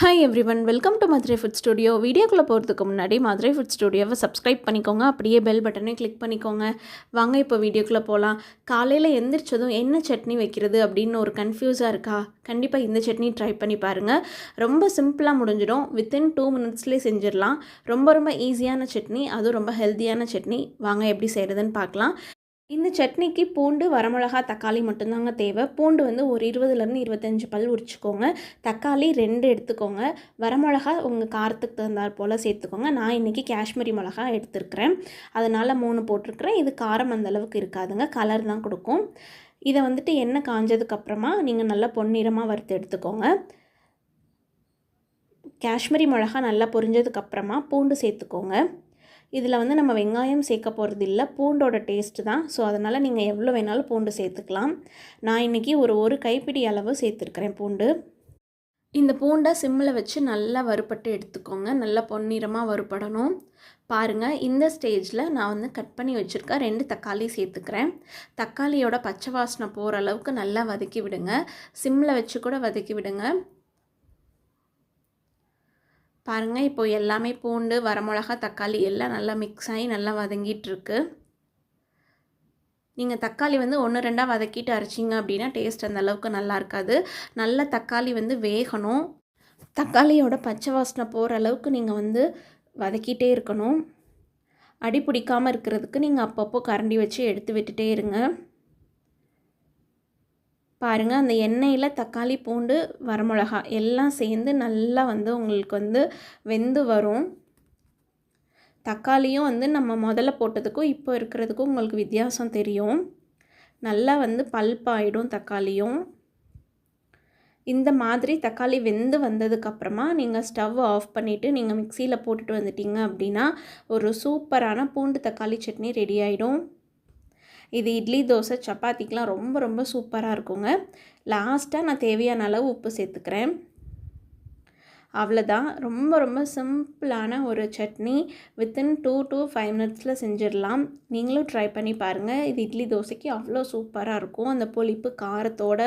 Hi everyone welcome to Madurai food studio வீடியோக்குள்ளே போகிறதுக்கு முன்னாடி மதுரை ஃபுட் ஸ்டுடியோவை சப்ஸ்கிரைப் பண்ணிக்கோங்க. அப்படியே பெல் பட்டனே கிளிக் பண்ணிக்கோங்க. வாங்க இப்போ வீடியோக்குள்ளே போகலாம் காலையில் எந்திரிச்சதும் என்ன சட்னி வைக்கிறது அப்படின்னு ஒரு கன்ஃபியூஸாக இருக்கா? கண்டிப்பாக இந்த சட்னி ட்ரை பண்ணி பாருங்கள் ரொம்ப சிம்பிளாக முடிஞ்சிடும். வித்தின் டூ மினிட்ஸ்லேயே செஞ்சிடலாம். ரொம்ப ரொம்ப ஈஸியான சட்னி அதுவும் ரொம்ப ஹெல்த்தியான சட்னி. வாங்க எப்படி செய்கிறதுன்னு பார்க்கலாம். இந்த சட்னிக்கு பூண்டு வரமிளகா தக்காளி மட்டும்தாங்க தேவை. பூண்டு வந்து ஒரு இருபதுலேருந்து இருபத்தஞ்சி பல் உரிச்சுக்கோங்க. தக்காளி ரெண்டு எடுத்துக்கோங்க. வரமிளகா உங்கள் காரத்துக்கு தகுந்தாற் போல் சேர்த்துக்கோங்க. நான் இன்றைக்கி காஷ்மீரி மிளகா எடுத்துருக்கிறேன். அதனால் மூணு போட்டிருக்கிறேன். இது காரம் அந்தளவுக்கு இருக்காதுங்க. கலர் தான் கொடுக்கும். இதை வந்துட்டு எண்ணெய் காஞ்சதுக்கப்புறமா நீங்கள் நல்லா பொன்னிறமாக வறுத்து எடுத்துக்கோங்க. காஷ்மீரி மிளகா நல்லா பொரிஞ்சதுக்கப்புறமா பூண்டு சேர்த்துக்கோங்க. இதில் வந்து நம்ம வெங்காயம் சேர்க்க போகிறது இல்லை பூண்டோட டேஸ்ட்டு தான். ஸோ அதனால் நீங்கள் எவ்வளோ வேணாலும் பூண்டு சேர்த்துக்கலாம். நான் இன்றைக்கி ஒரு ஒரு கைப்பிடி அளவு சேர்த்துருக்குறேன் பூண்டு. இந்த பூண்டை சிம்மில் வச்சு நல்லா வறுப்பட்டு எடுத்துக்கோங்க. நல்லா பொன்னிறமாக வறுப்படணும் பாருங்கள் இந்த ஸ்டேஜில் நான் வந்து கட் பண்ணி வச்சுருக்கேன் ரெண்டு தக்காளி சேர்த்துக்கிறேன். தக்காளியோட பச்சை வாசனை போகிற அளவுக்கு நல்லா வதக்கி விடுங்க. சிம்மில் வச்சு கூட வதக்கி விடுங்க. பாருங்கள் இப்போ எல்லாமே பூண்டு வரமிளகா தக்காளி எல்லாம் நல்லா மிக்ஸ் ஆகி நல்லா வதங்கிட்டுருக்கு. நீங்கள் தக்காளி வந்து ஒன்று ரெண்டாக வதக்கிட்டு அரைச்சிங்க அப்படின்னா டேஸ்ட் அந்த அளவுக்கு நல்லா இருக்காது. நல்ல தக்காளி வந்து வேகணும். தக்காளியோட பச்சை வாசனை போகிற அளவுக்கு நீங்கள் வந்து வதக்கிட்டே இருக்கணும். அடி பிடிக்காமல் இருக்கிறதுக்கு நீங்கள் அப்பப்போ கரண்டி வச்சு எடுத்து விட்டுட்டே இருங்க. பாருங்கள் அந்த எண்ணெயில் தக்காளி பூண்டு வரமிளகா எல்லாம் சேர்ந்து நல்லா வந்து உங்களுக்கு வந்து வெந்து வரும். தக்காளியும் வந்து நம்ம முதல்ல போட்டதுக்கும் இப்போ இருக்கிறதுக்கும் உங்களுக்கு வித்தியாசம் தெரியும். நல்லா வந்து பல்ப்பாயிடும் தக்காளியும். இந்த மாதிரி தக்காளி வெந்து வந்ததுக்கப்புறமா நீங்கள் ஸ்டவ் ஆஃப் பண்ணிவிட்டு நீங்கள் மிக்சியில் போட்டுட்டு வந்துட்டீங்க அப்படின்னா ஒரு சூப்பரான பூண்டு தக்காளி சட்னி ரெடி ஆகிடும் இது இட்லி தோசை சப்பாத்திக்கெலாம் ரொம்ப ரொம்ப சூப்பராக இருக்குங்க. லாஸ்ட்டாக நான் தேவையான அளவு உப்பு சேர்த்துக்கிறேன். அவ்வளோதான் ரொம்ப ரொம்ப சிம்பிளான ஒரு chutney. Within two to five மினிட்ஸில் செஞ்சிடலாம். நீங்களும் ட்ரை பண்ணி பாருங்கள் இது இட்லி தோசைக்கு அவ்வளோ சூப்பராக இருக்கும். அந்த புளிப்பு காரத்தோட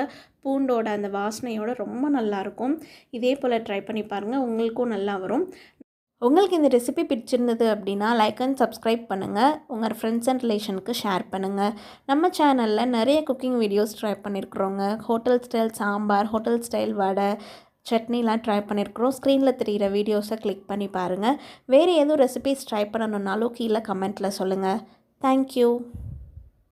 பூண்டோட அந்த வாசனையோட ரொம்ப நல்லாயிருக்கும் இதே போல் ட்ரை பண்ணி பாருங்கள் உங்களுக்கும் நல்லா வரும். உங்களுக்கு இந்த ரெசிபி பிடிச்சிருந்தது அப்படின்னா லைக் அண்ட் சப்ஸ்கிரைப் பண்ணுங்கள் உங்கள் ஃப்ரெண்ட்ஸ் அண்ட் ரிலேஷனுக்கு ஷேர் பண்ணுங்கள் நம்ம சேனலில் நிறைய cooking videos try பண்ணியிருக்கிறோங்க hotel style sambar hotel style vada சட்னிலாம் try பண்ணியிருக்கிறோம் ஸ்க்ரீனில் தெரிகிற வீடியோஸை கிளிக் பண்ணி பாருங்கள் வேறு எதுவும் ரெசிபிஸ் ட்ரை பண்ணணுன்னாலும் கீழே கமெண்ட்டில் சொல்லுங்கள் தேங்க்யூ